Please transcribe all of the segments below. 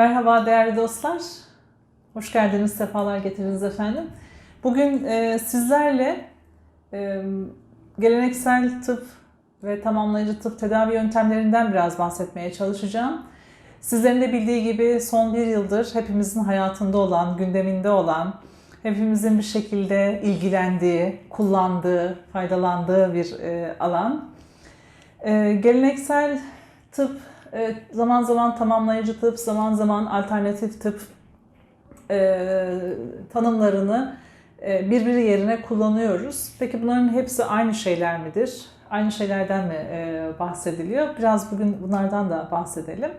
Merhaba değerli dostlar. Hoş geldiniz, sefalar getirdiniz efendim. Bugün e, sizlerle e, geleneksel tıp ve tamamlayıcı tıp tedavi yöntemlerinden biraz bahsetmeye çalışacağım. Sizlerin de bildiği gibi son bir yıldır hepimizin hayatında olan, gündeminde olan, hepimizin bir şekilde ilgilendiği, kullandığı, faydalandığı bir e, alan. E, geleneksel tıp zaman zaman tamamlayıcı tıp, zaman zaman alternatif tıp e, tanımlarını e, birbiri yerine kullanıyoruz. Peki bunların hepsi aynı şeyler midir? Aynı şeylerden mi e, bahsediliyor? Biraz bugün bunlardan da bahsedelim.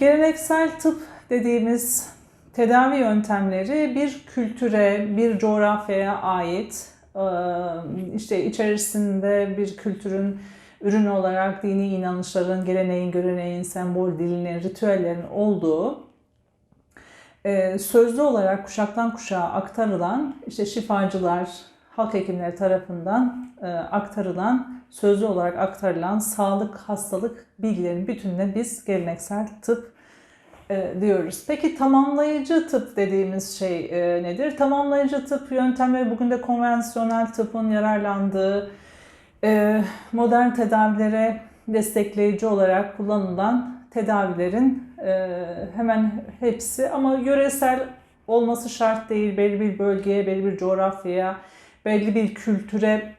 Geleneksel tıp dediğimiz tedavi yöntemleri bir kültüre, bir coğrafyaya ait, işte içerisinde bir kültürün ürünü olarak dini inanışların, geleneğin, göreneğin, sembol dilinin, ritüellerin olduğu e, sözlü olarak kuşaktan kuşağa aktarılan işte şifacılar, halk hekimleri tarafından e, aktarılan, sözlü olarak aktarılan sağlık, hastalık bilgilerinin bütününe biz geleneksel tıp e, diyoruz. Peki tamamlayıcı tıp dediğimiz şey nedir? Tamamlayıcı tıp yöntemleri bugün de konvansiyonel tıpın yararlandığı modern tedavilere destekleyici olarak kullanılan tedavilerin e, hemen hepsi ama yöresel olması şart değil. Belli bir bölgeye, belli bir coğrafyaya, belli bir kültüre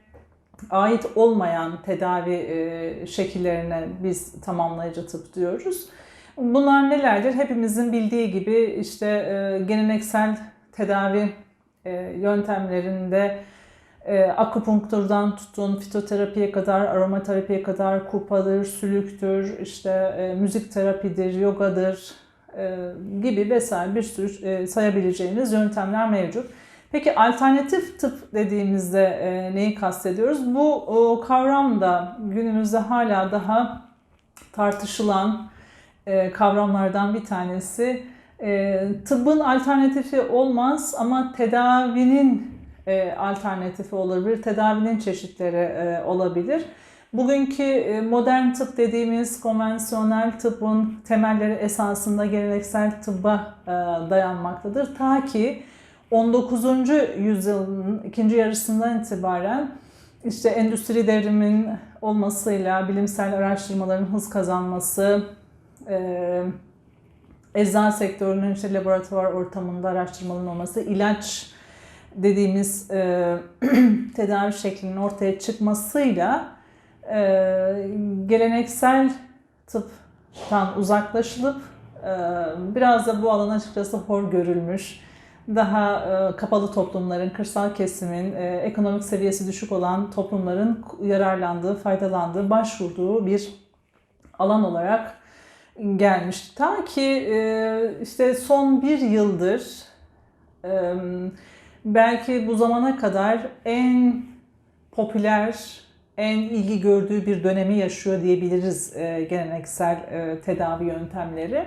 ait olmayan tedavi e, şekillerine biz tamamlayıcı tıp diyoruz. Bunlar nelerdir? Hepimizin bildiği gibi işte e, geleneksel tedavi yöntemlerinde e, akupunkturdan tutun fitoterapiye kadar, aromaterapiye kadar, kupadır, sülüktür, işte e, müzik terapidir, yogadır e, gibi vesaire bir sürü e, sayabileceğimiz yöntemler mevcut. Peki alternatif tıp dediğimizde e, neyi kastediyoruz? Bu o, kavram da günümüzde hala daha tartışılan e, kavramlardan bir tanesi. E, tıbbın alternatifi olmaz ama tedavinin e, alternatifi olabilir, tedavinin çeşitleri e, olabilir. Bugünkü e, modern tıp dediğimiz konvansiyonel tıbbın temelleri esasında geleneksel tıbba e, dayanmaktadır. Ta ki 19. yüzyılın ikinci yarısından itibaren işte endüstri devriminin olmasıyla bilimsel araştırmaların hız kazanması, e, eczane sektörünün işte laboratuvar ortamında araştırmaların olması, ilaç dediğimiz e, tedavi şeklinin ortaya çıkmasıyla e, geleneksel tıptan uzaklaşılıp e, biraz da bu alan açıkçası hor görülmüş, daha e, kapalı toplumların, kırsal kesimin, e, ekonomik seviyesi düşük olan toplumların yararlandığı, faydalandığı, başvurduğu bir alan olarak gelmiş. Ta ki e, işte son bir yıldır e, belki bu zamana kadar en popüler, en ilgi gördüğü bir dönemi yaşıyor diyebiliriz e, geleneksel e, tedavi yöntemleri.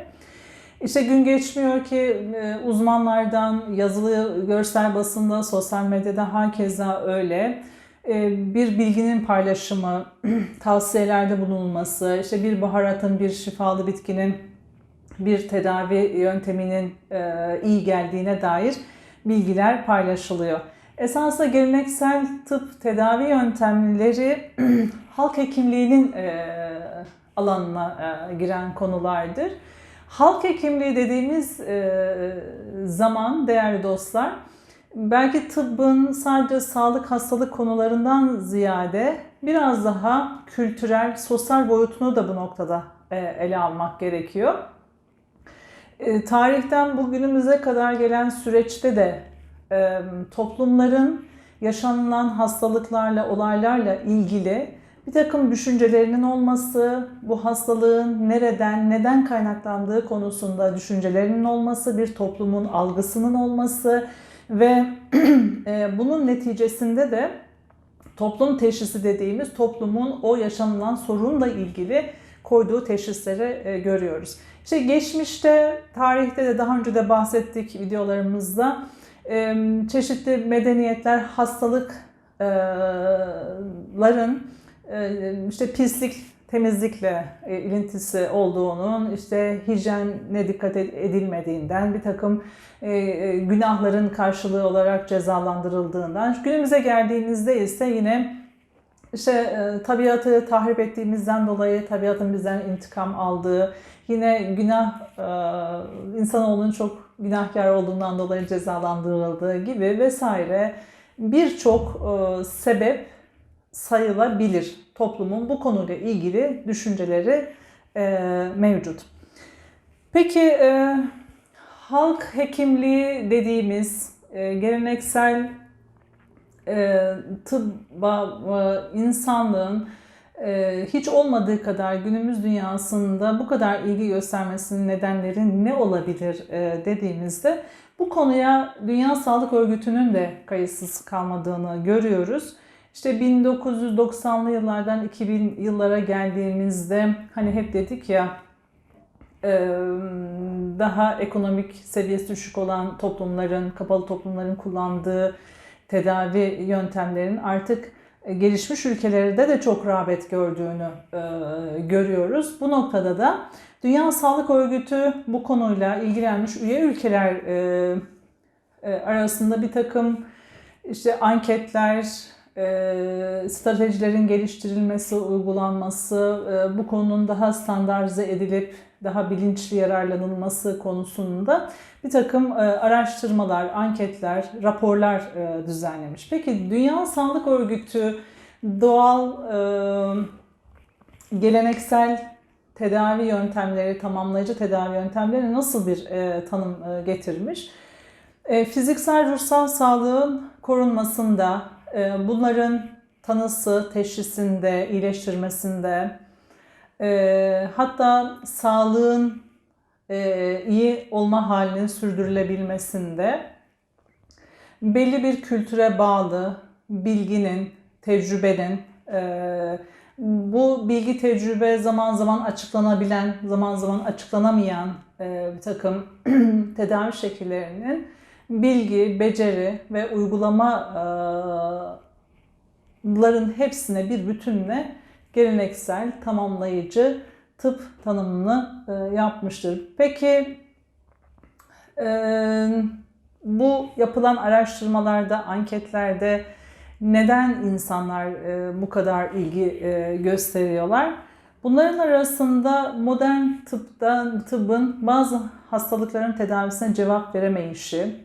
İşte gün geçmiyor ki e, uzmanlardan yazılı görsel basında, sosyal medyada hakeza öyle e, bir bilginin paylaşımı, tavsiyelerde bulunulması, işte bir baharatın, bir şifalı bitkinin, bir tedavi yönteminin e, iyi geldiğine dair bilgiler paylaşılıyor. Esasında geleneksel tıp tedavi yöntemleri halk hekimliğinin e, alanına e, giren konulardır. Halk hekimliği dediğimiz e, zaman değerli dostlar belki tıbbın sadece sağlık hastalık konularından ziyade biraz daha kültürel, sosyal boyutunu da bu noktada e, ele almak gerekiyor. E, tarihten bugünümüze kadar gelen süreçte de e, toplumların yaşanılan hastalıklarla, olaylarla ilgili bir takım düşüncelerinin olması, bu hastalığın nereden, neden kaynaklandığı konusunda düşüncelerinin olması, bir toplumun algısının olması ve e, bunun neticesinde de toplum teşhisi dediğimiz toplumun o yaşanılan sorunla ilgili koyduğu teşhisleri e, görüyoruz. İşte geçmişte, tarihte de daha önce de bahsettik videolarımızda e, çeşitli medeniyetler hastalıkların e, işte pislik temizlikle ilintisi olduğunun, işte hijyene dikkat edilmediğinden, bir takım günahların karşılığı olarak cezalandırıldığından, günümüze geldiğimizde ise yine işte tabiatı tahrip ettiğimizden dolayı tabiatın bizden intikam aldığı, yine günah insanoğlunun çok günahkar olduğundan dolayı cezalandırıldığı gibi vesaire birçok sebep sayılabilir. Toplumun bu konuyla ilgili düşünceleri e, mevcut. Peki e, halk hekimliği dediğimiz e, geleneksel e, tıbba e, insanlığın e, hiç olmadığı kadar günümüz dünyasında bu kadar ilgi göstermesinin nedenleri ne olabilir e, dediğimizde bu konuya Dünya Sağlık Örgütü'nün de kayıtsız kalmadığını görüyoruz. İşte 1990'lı yıllardan 2000 yıllara geldiğimizde hani hep dedik ya daha ekonomik seviyesi düşük olan toplumların, kapalı toplumların kullandığı tedavi yöntemlerin artık gelişmiş ülkelerde de çok rağbet gördüğünü görüyoruz. Bu noktada da Dünya Sağlık Örgütü bu konuyla ilgilenmiş üye ülkeler arasında bir takım işte anketler, e, stratejilerin geliştirilmesi, uygulanması, e, bu konunun daha standartize edilip daha bilinçli yararlanılması konusunda bir takım e, araştırmalar, anketler, raporlar e, düzenlemiş. Peki Dünya Sağlık Örgütü doğal, e, geleneksel tedavi yöntemleri, tamamlayıcı tedavi yöntemleri nasıl bir tanım getirmiş? Fiziksel ruhsal sağlığın korunmasında, bunların tanısı, teşhisinde, iyileştirmesinde, hatta sağlığın iyi olma halinin sürdürülebilmesinde belli bir kültüre bağlı bilginin, tecrübenin, e, bu bilgi tecrübe zaman zaman açıklanabilen, zaman zaman açıklanamayan bir takım tedavi şekillerinin bilgi, beceri ve uygulamaların hepsine bir bütünle geleneksel tamamlayıcı tıp tanımını yapmıştır. Peki bu yapılan araştırmalarda, anketlerde neden insanlar bu kadar ilgi gösteriyorlar? Bunların arasında modern tıpta, tıbbın bazı hastalıkların tedavisine cevap veremeyişi,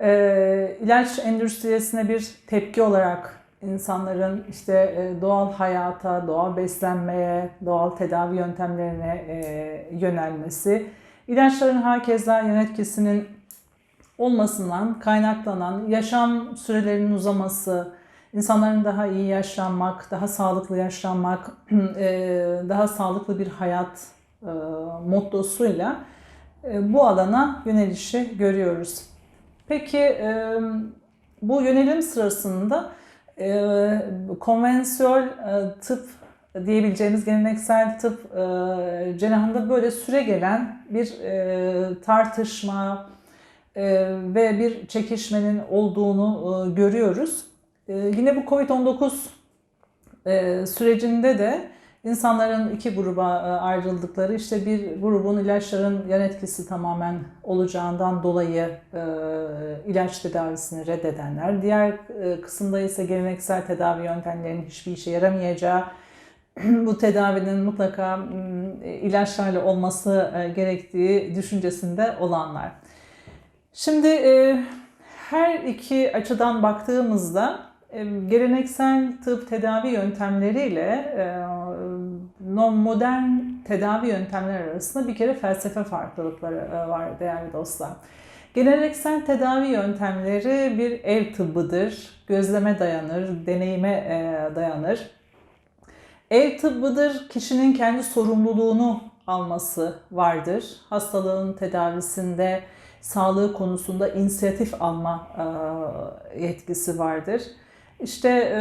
e, ilaç endüstrisine bir tepki olarak insanların işte e, doğal hayata, doğal beslenmeye, doğal tedavi yöntemlerine e, yönelmesi, ilaçların herkese yan etkisinin olmasından kaynaklanan yaşam sürelerinin uzaması, insanların daha iyi yaşlanmak, daha sağlıklı yaşlanmak, e, daha sağlıklı bir hayat mottosuyla bu alana yönelişi görüyoruz. Peki bu yönelim sırasında konvansiyonel tıp diyebileceğimiz geleneksel tıp cenahında böyle süre gelen bir tartışma ve bir çekişmenin olduğunu görüyoruz. Yine bu COVID-19 sürecinde de İnsanların iki gruba e, ayrıldıkları işte bir grubun ilaçların yan etkisi tamamen olacağından dolayı e, ilaç tedavisini reddedenler. Diğer e, kısımda ise geleneksel tedavi yöntemlerinin hiçbir işe yaramayacağı, bu tedavinin mutlaka ilaçlarla olması gerektiği düşüncesinde olanlar. Şimdi her iki açıdan baktığımızda geleneksel tıp tedavi yöntemleriyle modern tedavi yöntemleri arasında bir kere felsefe farklılıkları var değerli dostlar. Geleneksel tedavi yöntemleri bir ev tıbbıdır, gözleme dayanır, deneyime dayanır. Ev tıbbıdır, kişinin kendi sorumluluğunu alması vardır. Hastalığın tedavisinde, sağlığı konusunda inisiyatif alma yetkisi vardır. İşte e,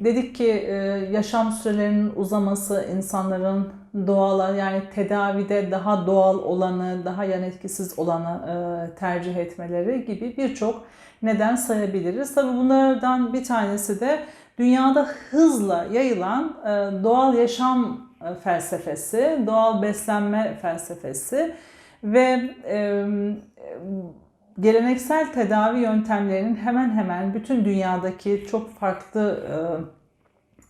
dedik ki e, yaşam sürelerinin uzaması insanların doğal yani tedavide daha doğal olanı, daha yan etkisiz olanı e, tercih etmeleri gibi birçok neden sayabiliriz. Tabi bunlardan bir tanesi de dünyada hızla yayılan e, doğal yaşam felsefesi, doğal beslenme felsefesi ve e, geleneksel tedavi yöntemlerinin hemen hemen bütün dünyadaki çok farklı e,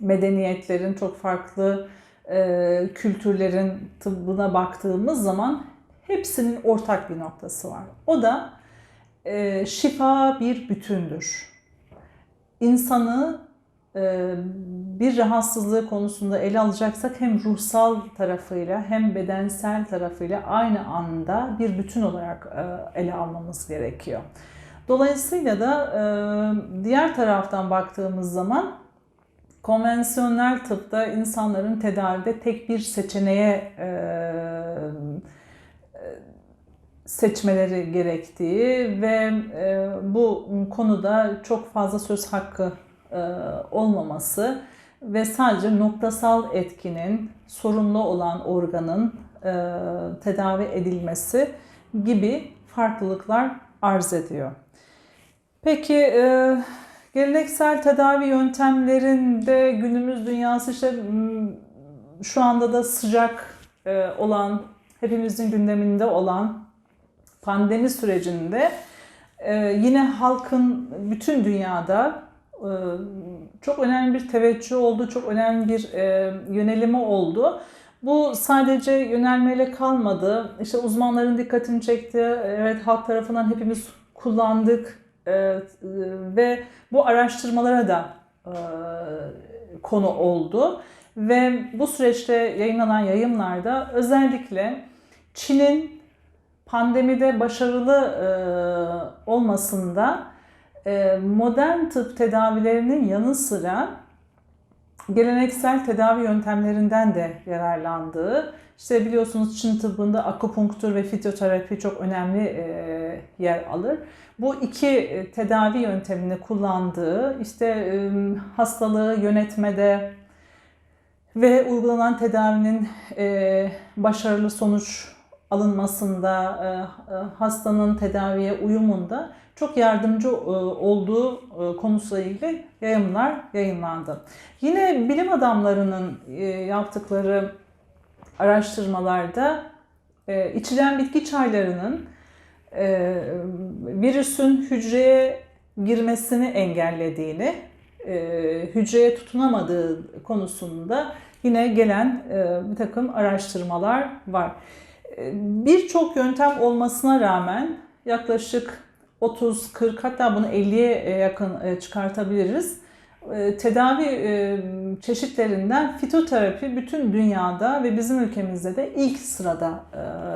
medeniyetlerin, çok farklı e, kültürlerin tıbbına baktığımız zaman hepsinin ortak bir noktası var. O da e, şifa bir bütündür. İnsanı bir rahatsızlığı konusunda ele alacaksak hem ruhsal tarafıyla hem bedensel tarafıyla aynı anda bir bütün olarak e, ele almamız gerekiyor. Dolayısıyla da e, diğer taraftan baktığımız zaman konvansiyonel tıpta insanların tedavide tek bir seçeneğe e, seçmeleri gerektiği ve e, bu konuda çok fazla söz hakkı e, olmaması ve sadece noktasal etkinin sorunlu olan organın e, tedavi edilmesi gibi farklılıklar arz ediyor. Peki e, geleneksel tedavi yöntemlerinde günümüz dünyası işte şu anda da sıcak olan, hepimizin gündeminde olan pandemi sürecinde yine halkın bütün dünyada e, çok önemli bir teveccüh oldu, çok önemli bir yönelimi oldu. Bu sadece yönelmeyle kalmadı. İşte uzmanların dikkatini çekti. Evet halk tarafından hepimiz kullandık ve bu araştırmalara da konu oldu. Ve bu süreçte yayınlanan yayınlarda özellikle Çin'in pandemide başarılı olmasında modern tıp tedavilerinin yanı sıra geleneksel tedavi yöntemlerinden de yararlandığı, işte biliyorsunuz Çin tıbbında akupunktur ve fizyoterapi çok önemli e, yer alır. Bu iki e, tedavi yöntemini kullandığı, işte e, hastalığı yönetmede ve uygulanan tedavinin başarılı sonuç alınmasında, hastanın tedaviye uyumunda çok yardımcı e, olduğu e, konusuyla ilgili yayınlar yayınlandı. Yine bilim adamlarının e, yaptıkları araştırmalarda içilen bitki çaylarının virüsün hücreye girmesini engellediğini, hücreye tutunamadığı konusunda yine gelen bir takım araştırmalar var. Birçok yöntem olmasına rağmen yaklaşık 30, 40 hatta bunu 50'ye e, yakın e, çıkartabiliriz. E, tedavi çeşitlerinden fitoterapi bütün dünyada ve bizim ülkemizde de ilk sırada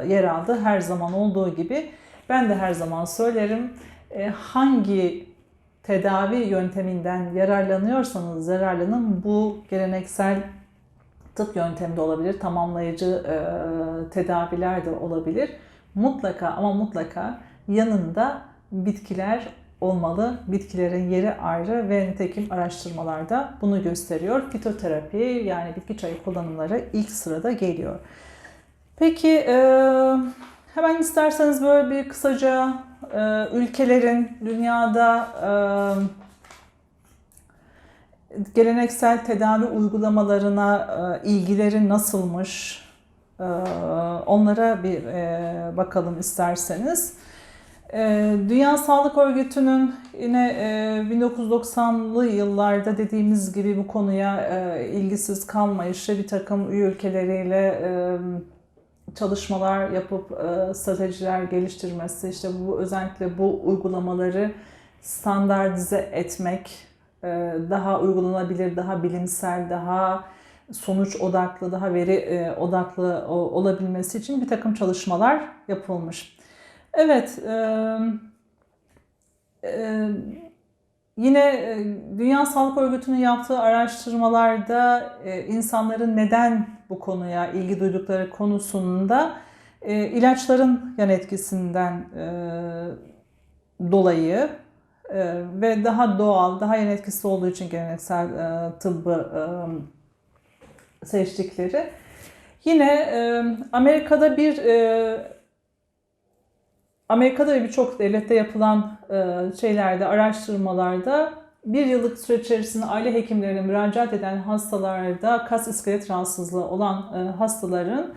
yer aldı. Her zaman olduğu gibi ben de her zaman söylerim hangi tedavi yönteminden yararlanıyorsanız yararlanın bu geleneksel tıp yöntemi de olabilir, tamamlayıcı tedaviler de olabilir. Mutlaka ama mutlaka yanında bitkiler olmalı. Bitkilerin yeri ayrı ve nitekim araştırmalarda bunu gösteriyor. Fitoterapi yani bitki çayı kullanımları ilk sırada geliyor. Peki e, hemen isterseniz böyle bir kısaca e, ülkelerin dünyada e, geleneksel tedavi uygulamalarına ilgileri nasılmış onlara bir bakalım isterseniz. Ee, Dünya Sağlık Örgütü'nün yine 1990'lı e, yıllarda dediğimiz gibi bu konuya e, ilgisiz kalmayışı bir takım üye ülkeleriyle e, çalışmalar yapıp stratejiler geliştirmesi, işte bu özellikle bu uygulamaları standartize etmek, daha uygulanabilir, daha bilimsel, daha sonuç odaklı, daha veri odaklı olabilmesi için bir takım çalışmalar yapılmış. Evet, e, e, yine Dünya Sağlık Örgütü'nün yaptığı araştırmalarda e, insanların neden bu konuya ilgi duydukları konusunda e, ilaçların yan etkisinden e, dolayı e, ve daha doğal, daha yan etkisi olduğu için geleneksel e, tıbbı e, seçtikleri. Yine e, Amerika'da bir e, Amerika'da ve birçok devlette yapılan e, şeylerde, araştırmalarda bir yıllık süre içerisinde aile hekimlerine müracaat eden hastalarda kas iskelet rahatsızlığı olan e, hastaların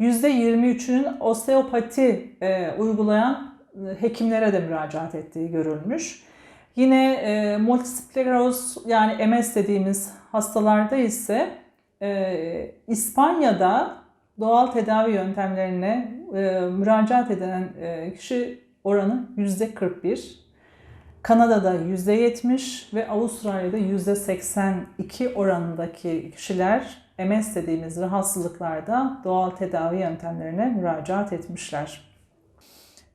%23'ünün osteopati e, uygulayan hekimlere de müracaat ettiği görülmüş. Yine e, multiskleroz yani MS dediğimiz hastalarda ise e, İspanya'da doğal tedavi yöntemlerine e, müracaat eden e, kişi oranı %41. Kanada'da %70 ve Avustralya'da %82 oranındaki kişiler MS dediğimiz rahatsızlıklarda doğal tedavi yöntemlerine müracaat etmişler.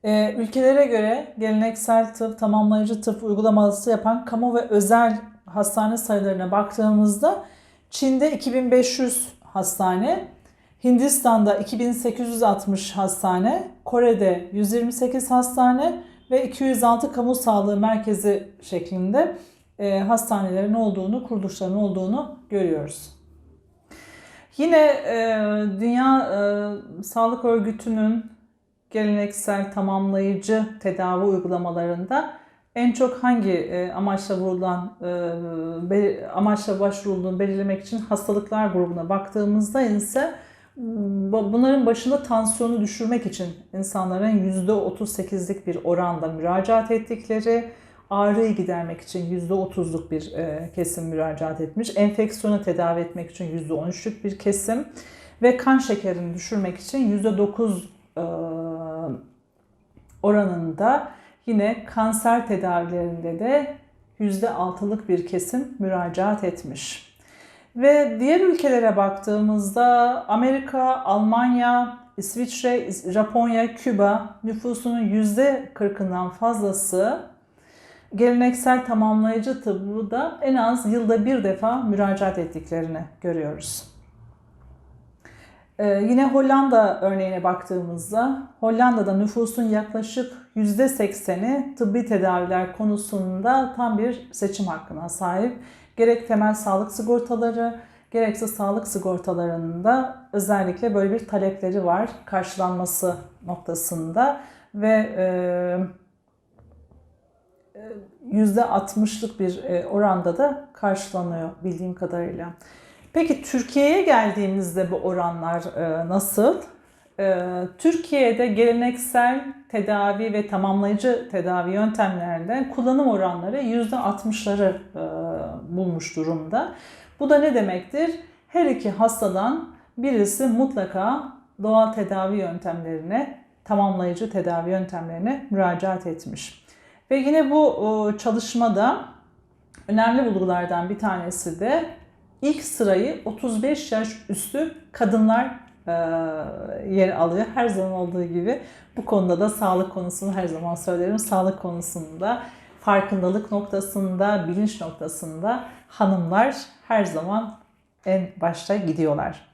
Ee, ülkelere göre geleneksel tıp, tamamlayıcı tıp uygulaması yapan kamu ve özel hastane sayılarına baktığımızda Çin'de 2500 hastane, Hindistan'da 2860 hastane, Kore'de 128 hastane ve 206 kamu sağlığı merkezi şeklinde e, hastanelerin olduğunu, kuruluşların olduğunu görüyoruz. Yine e, Dünya e, Sağlık Örgütü'nün geleneksel tamamlayıcı tedavi uygulamalarında en çok hangi e, amaçla vurulan e, amaçla başvurulduğunu belirlemek için hastalıklar grubuna baktığımızda ise bunların başında tansiyonu düşürmek için insanların %38'lik bir oranda müracaat ettikleri, ağrıyı gidermek için %30'luk bir e, kesim müracaat etmiş, enfeksiyonu tedavi etmek için %13'lük bir kesim ve kan şekerini düşürmek için %9 e, oranında yine kanser tedavilerinde de %6'lık bir kesim müracaat etmiş. Ve diğer ülkelere baktığımızda Amerika, Almanya, İsviçre, Japonya, Küba nüfusunun %40'ından fazlası geleneksel tamamlayıcı tıbbı da en az yılda bir defa müracaat ettiklerini görüyoruz. Ee, yine Hollanda örneğine baktığımızda Hollanda'da nüfusun yaklaşık %80'i tıbbi tedaviler konusunda tam bir seçim hakkına sahip. Gerek temel sağlık sigortaları, gerekse sağlık sigortalarında özellikle böyle bir talepleri var karşılanması noktasında ve %60'lık e, bir e, oranda da karşılanıyor bildiğim kadarıyla. Peki Türkiye'ye geldiğimizde bu oranlar e, nasıl? Türkiye'de geleneksel tedavi ve tamamlayıcı tedavi yöntemlerinde kullanım oranları %60'ları bulmuş durumda. Bu da ne demektir? Her iki hastadan birisi mutlaka doğal tedavi yöntemlerine, tamamlayıcı tedavi yöntemlerine müracaat etmiş. Ve yine bu çalışmada önemli bulgulardan bir tanesi de ilk sırayı 35 yaş üstü kadınlar e, yer alıyor. Her zaman olduğu gibi bu konuda da sağlık konusunu her zaman söylerim. Sağlık konusunda farkındalık noktasında, bilinç noktasında hanımlar her zaman en başta gidiyorlar.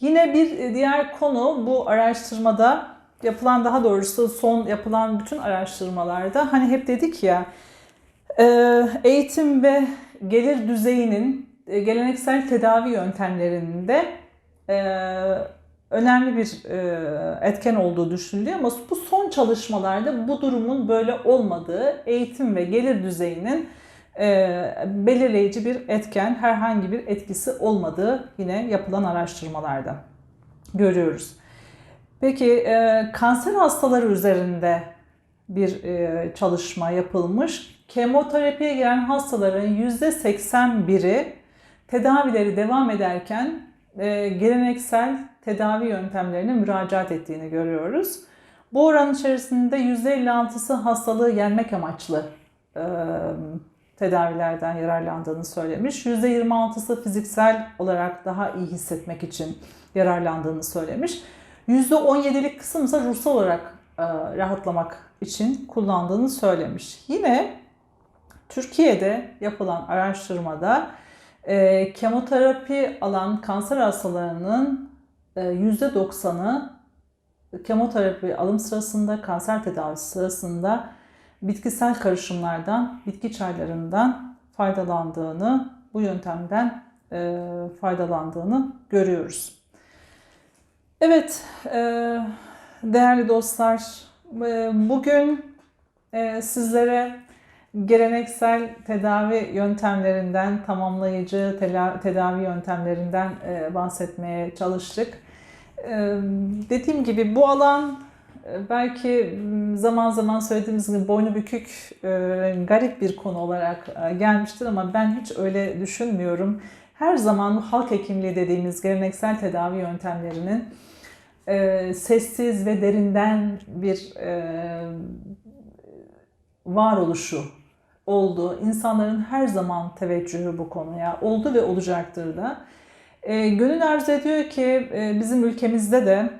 Yine bir diğer konu bu araştırmada yapılan daha doğrusu son yapılan bütün araştırmalarda hani hep dedik ya e, eğitim ve gelir düzeyinin e, geleneksel tedavi yöntemlerinde e, önemli bir etken olduğu düşünülüyor ama bu son çalışmalarda bu durumun böyle olmadığı, eğitim ve gelir düzeyinin belirleyici bir etken, herhangi bir etkisi olmadığı yine yapılan araştırmalarda görüyoruz. Peki e, kanser hastaları üzerinde bir e, çalışma yapılmış. Kemoterapiye giren hastaların %81'i tedavileri devam ederken e, geleneksel tedavi yöntemlerine müracaat ettiğini görüyoruz. Bu oran içerisinde %56'sı hastalığı yenmek amaçlı e, tedavilerden yararlandığını söylemiş. %26'sı fiziksel olarak daha iyi hissetmek için yararlandığını söylemiş. %17'lik kısım ise ruhsal olarak e, rahatlamak için kullandığını söylemiş. Yine Türkiye'de yapılan araştırmada e, kemoterapi alan kanser hastalarının e, %90'ı kemoterapi alım sırasında, kanser tedavisi sırasında bitkisel karışımlardan, bitki çaylarından faydalandığını, bu yöntemden e, faydalandığını görüyoruz. Evet, e, değerli dostlar, e, bugün e, sizlere geleneksel tedavi yöntemlerinden, tamamlayıcı tedavi yöntemlerinden e, bahsetmeye çalıştık. E, dediğim gibi bu alan e, belki zaman zaman söylediğimiz gibi boynu bükük, garip bir konu olarak gelmiştir ama ben hiç öyle düşünmüyorum. Her zaman halk hekimliği dediğimiz geleneksel tedavi yöntemlerinin sessiz ve derinden bir varoluşu oldu. İnsanların her zaman teveccühü bu konuya oldu ve olacaktır da. E, gönül arzu ediyor ki e, bizim ülkemizde de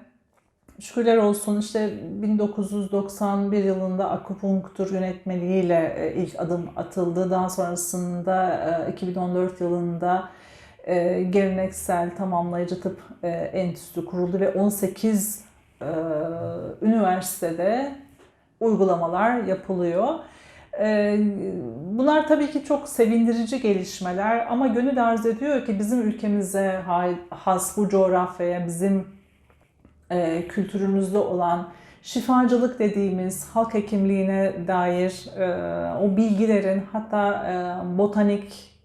şükürler olsun işte 1991 yılında akupunktur yönetmeliğiyle e, ilk adım atıldı. Daha sonrasında e, 2014 yılında e, geleneksel tamamlayıcı tıp e, enstitüsü kuruldu ve 18 e, üniversitede uygulamalar yapılıyor. E, bunlar tabii ki çok sevindirici gelişmeler ama gönül arz ediyor ki bizim ülkemize has bu coğrafyaya, bizim e, kültürümüzde olan şifacılık dediğimiz halk hekimliğine dair e, o bilgilerin hatta e, botanik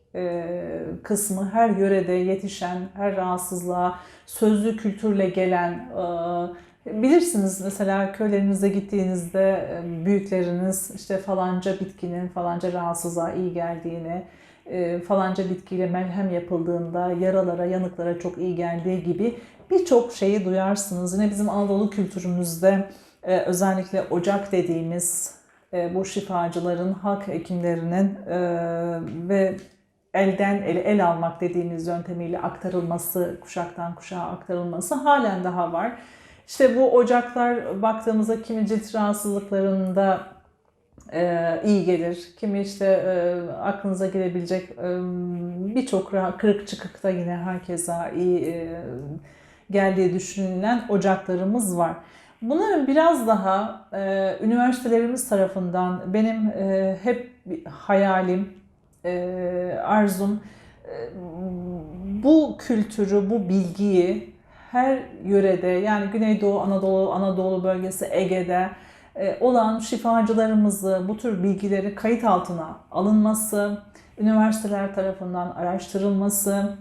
kısmı her yörede yetişen, her rahatsızlığa sözlü kültürle gelen e, bilirsiniz mesela köylerinize gittiğinizde büyükleriniz işte falanca bitkinin falanca rahatsızlığa iyi geldiğini falanca bitkiyle merhem yapıldığında yaralara, yanıklara çok iyi geldiği gibi birçok şeyi duyarsınız. Yine bizim Anadolu kültürümüzde özellikle ocak dediğimiz bu şifacıların, halk hekimlerinin ve elden ele el almak dediğimiz yöntemiyle aktarılması, kuşaktan kuşağa aktarılması halen daha var. İşte bu ocaklar baktığımızda kimi cilt rahatsızlıklarında e, iyi gelir. Kimi işte e, aklınıza gelebilecek e, birçok kırık çıkıkta yine herkese iyi e, geldiği düşünülen ocaklarımız var. Bunların biraz daha e, üniversitelerimiz tarafından benim e, hep hayalim, e, arzum e, bu kültürü, bu bilgiyi her yörede yani Güneydoğu, Anadolu, Anadolu bölgesi, Ege'de e, olan şifacılarımızı bu tür bilgileri kayıt altına alınması, üniversiteler tarafından araştırılması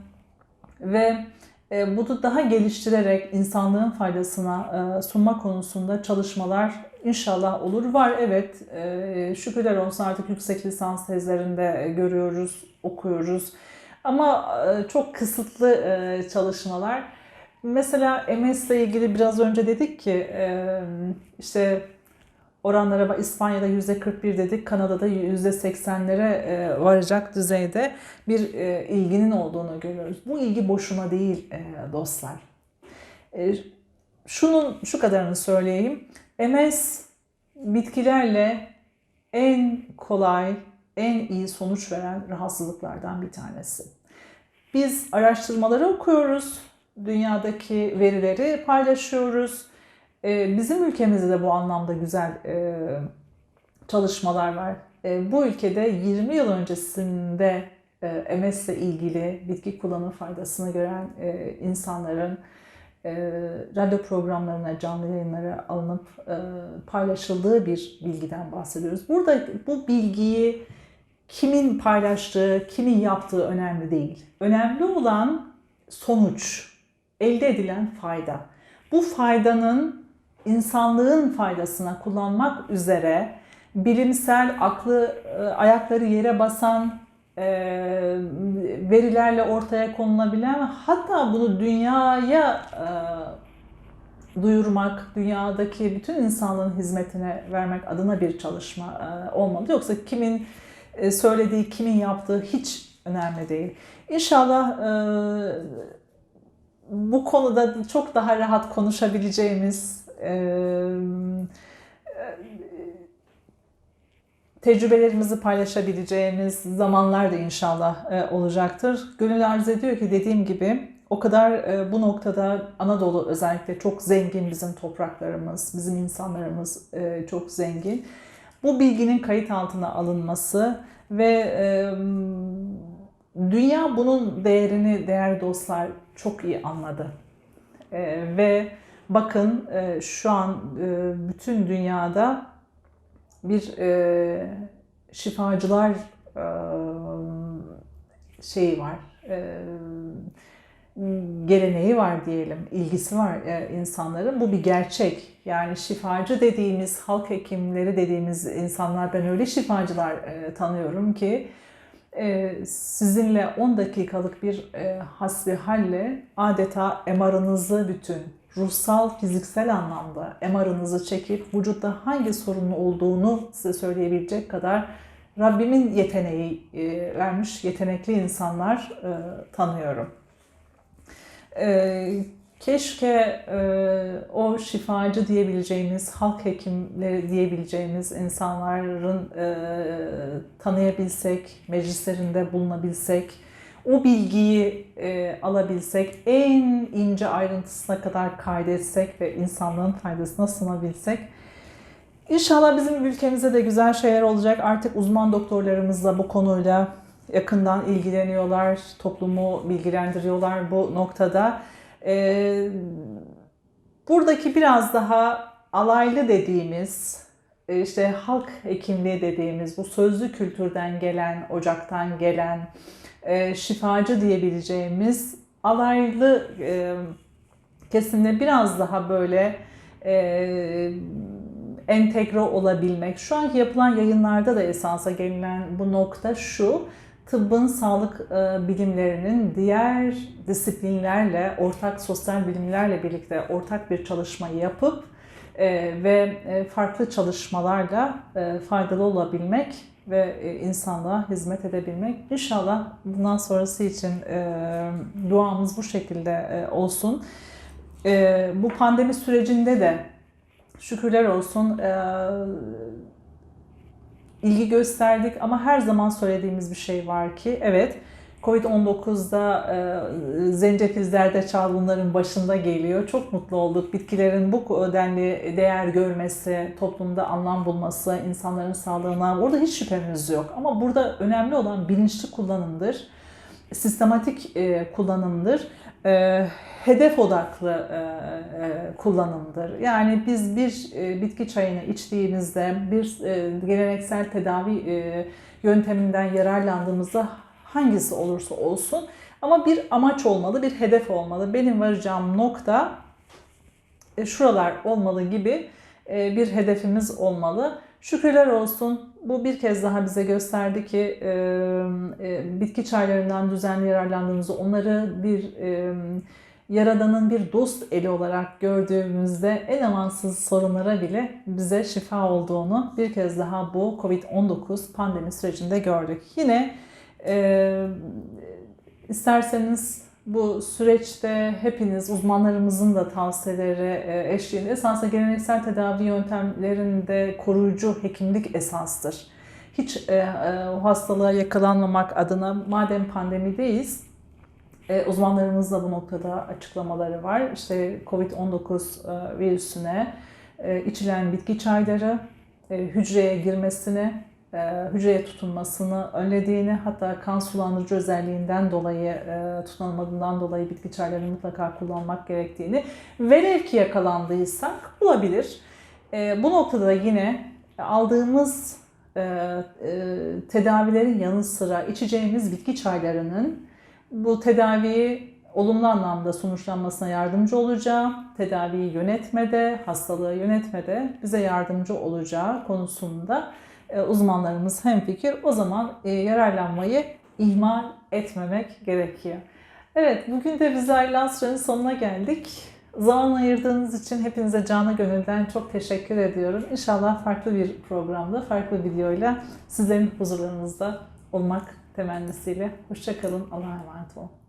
ve e, bunu daha geliştirerek insanlığın faydasına e, sunma konusunda çalışmalar inşallah olur. Var evet şükürler olsun artık yüksek lisans tezlerinde görüyoruz, okuyoruz. Ama çok kısıtlı çalışmalar. Mesela MS ile ilgili biraz önce dedik ki işte oranlara İspanya'da %41 dedik, Kanada'da %80'lere e, varacak düzeyde bir e, ilginin olduğunu görüyoruz. Bu ilgi boşuna değil e, dostlar. Şunun şu kadarını söyleyeyim. MS bitkilerle en kolay, en iyi sonuç veren rahatsızlıklardan bir tanesi. Biz araştırmaları okuyoruz, dünyadaki verileri paylaşıyoruz ee, bizim ülkemizde de bu anlamda güzel e, çalışmalar var. E, bu ülkede 20 yıl öncesinde e, MS ile ilgili bitki kullanım faydasını gören insanların radyo programlarına, canlı yayınlara alınıp paylaşıldığı bir bilgiden bahsediyoruz. Burada bu bilgiyi kimin paylaştığı, kimin yaptığı önemli değil. Önemli olan sonuç, elde edilen fayda. Bu faydanın insanlığın faydasına kullanmak üzere bilimsel, aklı e, ayakları yere basan e, verilerle ortaya konulabilen hatta bunu dünyaya e, duyurmak, dünyadaki bütün insanlığın hizmetine vermek adına bir çalışma olmalı. Yoksa kimin söylediği, kimin yaptığı hiç önemli değil. İnşallah bu konuda çok daha rahat konuşabileceğimiz tecrübelerimizi paylaşabileceğimiz zamanlar da inşallah olacaktır. Gönül arz ediyor ki dediğim gibi o kadar bu noktada Anadolu özellikle çok zengin bizim topraklarımız, bizim insanlarımız çok zengin. Bu bilginin kayıt altına alınması ve dünya bunun değerini değerli dostlar çok iyi anladı. Ve Bakın e, şu an e, bütün dünyada bir e, şifacılar e, şeyi var, e, geleneği var diyelim, ilgisi var e, insanların. Bu bir gerçek. Yani şifacı dediğimiz, halk hekimleri dediğimiz insanlar, ben öyle şifacılar e, tanıyorum ki e, sizinle 10 dakikalık bir e, hasbihalle adeta MR'ınızı bütün ruhsal, fiziksel anlamda MR'ınızı çekip vücutta hangi sorunun olduğunu size söyleyebilecek kadar Rabbimin yeteneği e, vermiş yetenekli insanlar e, tanıyorum. Keşke e, o şifacı diyebileceğimiz, halk hekimleri diyebileceğimiz insanların e, tanıyabilsek, meclislerinde bulunabilsek, o bilgiyi e, alabilsek, en ince ayrıntısına kadar kaydetsek ve insanlığın faydasına sunabilsek, İnşallah bizim ülkemizde de güzel şeyler olacak. Artık uzman doktorlarımız da bu konuyla yakından ilgileniyorlar, toplumu bilgilendiriyorlar bu noktada. Ee, buradaki biraz daha alaylı dediğimiz, e, işte halk hekimliği dediğimiz, bu sözlü kültürden gelen, ocaktan gelen, e, şifacı diyebileceğimiz alaylı e, kesimde biraz daha böyle e, entegre olabilmek. Şu anki yapılan yayınlarda da esansa gelinen bu nokta şu. Tıbbın, sağlık e, bilimlerinin diğer disiplinlerle, ortak sosyal bilimlerle birlikte ortak bir çalışma yapıp e, ve e, farklı çalışmalarla faydalı olabilmek ve insanlığa hizmet edebilmek. İnşallah bundan sonrası için duamız bu şekilde olsun. Bu pandemi sürecinde de şükürler olsun ilgi gösterdik ama her zaman söylediğimiz bir şey var ki evet Covid-19'da e, zencefil, zerdeçal bunların başında geliyor. Çok mutlu olduk. Bitkilerin bu denli değer görmesi, toplumda anlam bulması, insanların sağlığına orada hiç şüphemiz yok. Ama burada önemli olan bilinçli kullanımdır, sistematik e, kullanımdır e, hedef odaklı e, e, kullanımdır. Yani biz bir e, bitki çayını içtiğimizde, bir geleneksel tedavi yönteminden yararlandığımızda hangisi olursa olsun ama bir amaç olmalı, bir hedef olmalı. Benim varacağım nokta şuralar olmalı gibi bir hedefimiz olmalı. Şükürler olsun bu bir kez daha bize gösterdi ki e, e, bitki çaylarından düzenli yararlandığımızı, onları bir e, Yaradan'ın bir dost eli olarak gördüğümüzde en amansız sorunlara bile bize şifa olduğunu bir kez daha bu Covid-19 pandemi sürecinde gördük. Yine e, isterseniz bu süreçte hepiniz uzmanlarımızın da tavsiyeleri e, eşliğinde esansla geleneksel tedavi yöntemlerinde koruyucu hekimlik esastır. Hiç e, e, hastalığa yakalanmamak adına madem pandemideyiz e, uzmanlarımız da bu noktada açıklamaları var. İşte COVID-19 e, virüsüne e, içilen bitki çayları e, hücreye girmesini e, hücreye tutunmasını önlediğini hatta kan sulandırıcı özelliğinden dolayı e, tutunulmadığından dolayı bitki çaylarını mutlaka kullanmak gerektiğini velev ki yakalandıysak olabilir. E, bu noktada yine aldığımız tedavilerin yanı sıra içeceğimiz bitki çaylarının bu tedaviyi olumlu anlamda sonuçlanmasına yardımcı olacağı, tedaviyi yönetmede, hastalığı yönetmede bize yardımcı olacağı konusunda e, uzmanlarımız hemfikir. O zaman e, yararlanmayı ihmal etmemek gerekiyor. Evet, bugün de biz ayrılan sonuna geldik. Zaman ayırdığınız için hepinize canı gönülden çok teşekkür ediyorum. İnşallah farklı bir programda, farklı videoyla sizlerin huzurlarınızda olmak temennisiyle. Hoşçakalın, Allah'a emanet olun.